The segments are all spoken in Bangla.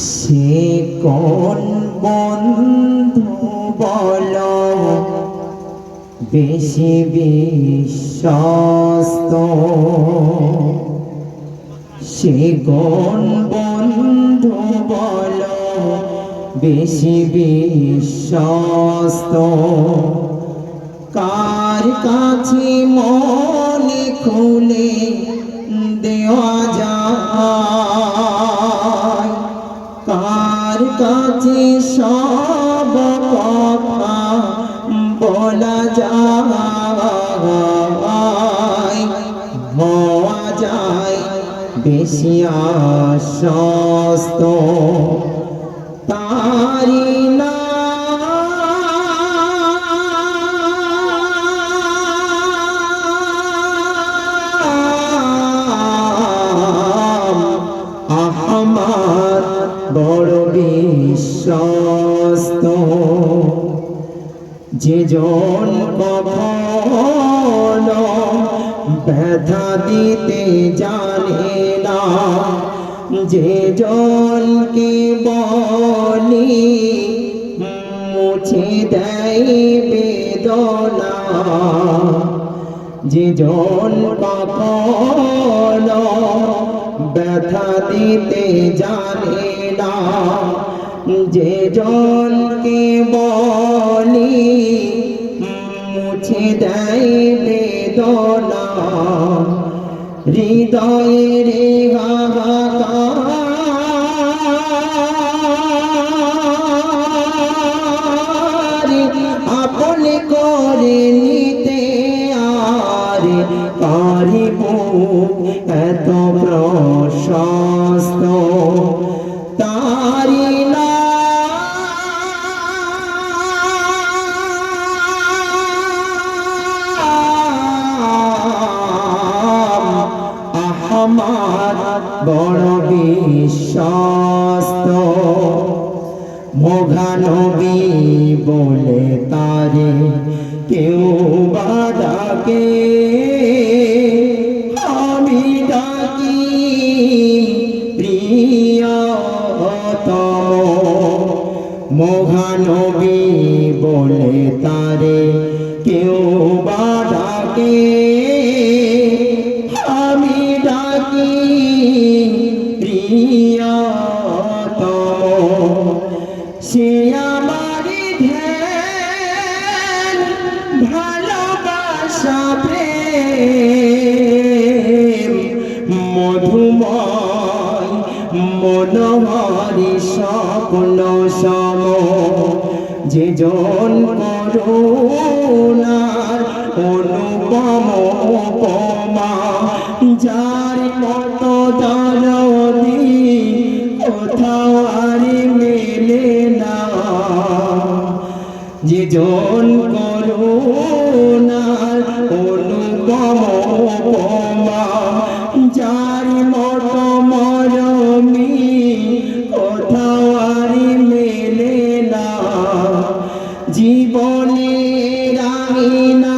সে কোন বন্ধু বল? বেশি বিশ্বস্ত। সে কোন বন্ধু বল? বেশি বিশ্বস্ত। কার কাছে মনে কাছে সব কথা বলা যায়। হওয়া যায় বেশি আশ্বস্ত। যে জন কখনো ব্যথা দিতে জানে না, যে জনকে বলি মুছে দেয় বেদনা, যে জন কখনো ব্যথা দিতে জানে না যে জনকে বলি মুছে দেয় বেদনা। হৃদয়ের আপন করে নিতে আর পারিব এত প্রশস্ত। আমার বড় বিশ্বস্ত। মোঘানবী বলে তারে কেউ বাদাকে আমি ডাকি প্রিয়তম। মোঘানবী বলে তারে কেউ বাদাকে সে আমার ধ্যান, ভালোবাসা, প্রেম, মধুময়, মনোহরি স্বপ্ন সম। যে জন করুণার অনুপম উপমা, যার কত দরদি জন করুণার অনুপম মেলে না। জীবনে রাঙিনা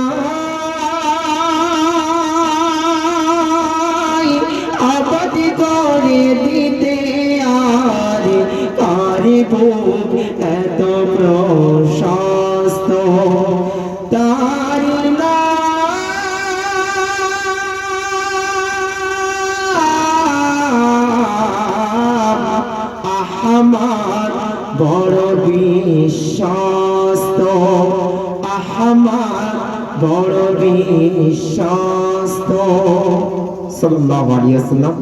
আপত্তি করে দিতে আর পারিব আমার বড় বিশ্বস্ত আমার বড় বিশ্বস্ত। সাল্লাল্লাহু আলাইহি ওয়াসাল্লাম